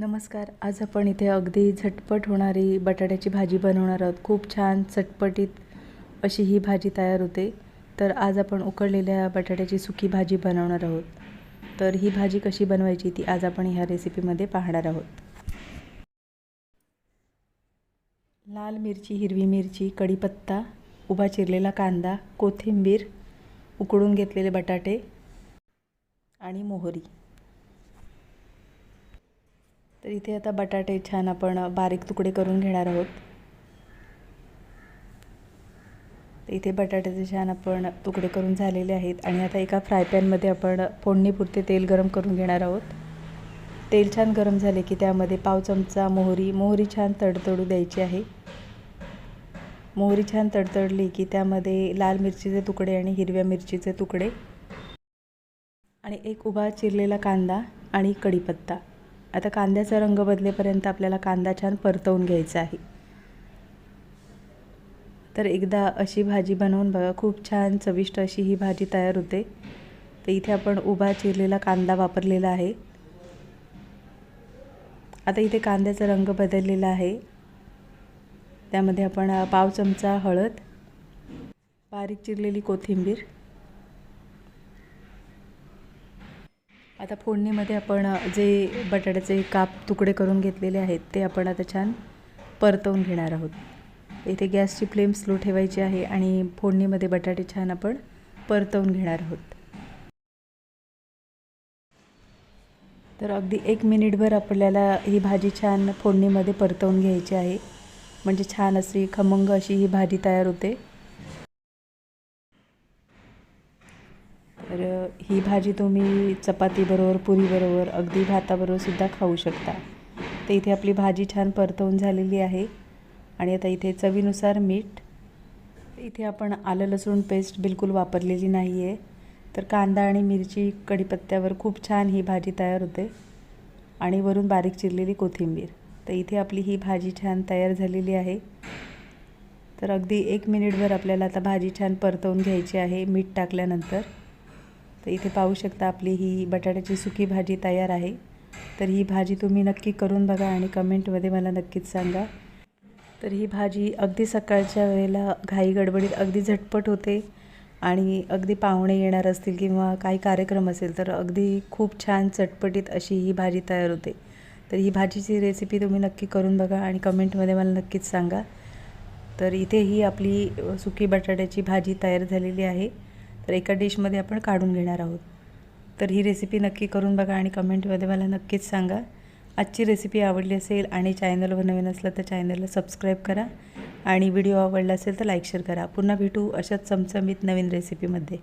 नमस्कार. आज आपण इथे अगदी झटपट होणारी बटाट्याची भाजी बनवणार आहोत. खूप छान चटपटीत अशी ही भाजी तयार होते. तर आज आपण उकडलेल्या बटाट्याची सुकी भाजी बनवणार आहोत. तर ही भाजी कशी बनवायची ती आज आपण ह्या रेसिपीमध्ये पाहणार आहोत. लाल मिरची हिरवी मिरची कढीपत्ता उभा चिरलेला कांदा कोथिंबीर उकडून घेतलेले बटाटे आणि मोहरी. तर इथे आता बटाटे छान आपण बारीक तुकडे करून घेणार आहोत. तर इथे बटाट्याचे छान आपण तुकडे करून झालेले आहेत. आणि आता एका फ्राय पॅनमध्ये आपण फोडणीपुरते तेल गरम करून घेणार आहोत. तेल छान गरम झाले की त्यामध्ये पाव चमचा मोहरी मोहरी छान तडतडू द्यायची आहे. मोहरी छान तडतडली की त्यामध्ये लाल मिरचीचे तुकडे आणि हिरव्या मिरचीचे तुकडे. आणि एक उभा चिरलेला कांदा आणि कढीपत्ता. आता कांद्याचा रंग बदलेपर्यंत आपल्याला कांदा छान परतवून घ्यायचा आहे. तर एकदा अशी भाजी बनवून बघा खूप छान चविष्ट अशी ही भाजी तयार होते. तर इथे आपण उभा चिरलेला कांदा वापरलेला आहे. आता इथे कांद्याचा रंग बदललेला आहे. त्यामध्ये आपण पाव चमचा हळद बारीक चिरलेली कोथिंबीर आता फोडणीमध्ये आपण जे बटाट्याचे काप तुकडे करून घेतलेले आहेत ते आपण आता छान परतवून घेणार आहोत. इथे गॅसची फ्लेम स्लो ठेवायची आहे आणि फोडणीमध्ये बटाटे छान आपण परतवून घेणार आहोत. तर अगदी एक मिनिटभर आपल्याला ही भाजी छान फोडणीमध्ये परतवून घ्यायची आहे. म्हणजे छान अशी खमंग अशी ही भाजी तयार होते. तर ही भाजी तुम्ही चपातीबरोबर पुरीबरोबर अगदी भाताबरोबर सुद्धा खाऊ शकता. तर इथे आपली भाजी छान परतवून झालेली आहे आणि आता इथे चवीनुसार मीठ. इथे आपण आलं लसूण पेस्ट बिलकुल वापरलेली नाही आहे तर कांदा आणि मिरची कढीपत्त्यावर खूप छान ही भाजी तयार होते आणि वरून बारीक चिरलेली कोथिंबीर. तर इथे आपली ही भाजी छान तयार झालेली आहे. तर अगदी एक मिनिटभर आपल्याला आता भाजी छान परतवून घ्यायची आहे मीठ टाकल्यानंतर. तर इथे पाहू शकता आपली ही बटाट्याची सुकी भाजी तयार आहे. तर ही भाजी तुम्ही नक्की करून बघा आणि कमेंटमध्ये मला नक्कीच सांगा. तर ही भाजी अगदी सकाळच्या वेळेला घाई गडबडीत अगदी झटपट होते आणि अगदी पाहुणे येणार असतील किंवा काही कार्यक्रम असेल तर अगदी खूप छान चटपटीत अशी ही भाजी तयार होते. तर ही भाजीची रेसिपी तुम्ही नक्की करून बघा आणि कमेंटमध्ये मला नक्कीच सांगा. तर इथे ही आपली सुकी बटाट्याची भाजी तयार झालेली आहे. तर एका डिशमध्ये आपण काढून घेणार आहोत. तर ही रेसिपी नक्की करून बघा आणि कमेंटमध्ये मला नक्कीच सांगा. आजची रेसिपी आवडली असेल आणि चॅनलवर नवीन असलं तर चॅनलला सबस्क्राईब करा. आणि व्हिडिओ आवडला असेल तर लाईक शेअर करा. पुन्हा भेटू अशाच चमचमीत नवीन रेसिपीमध्ये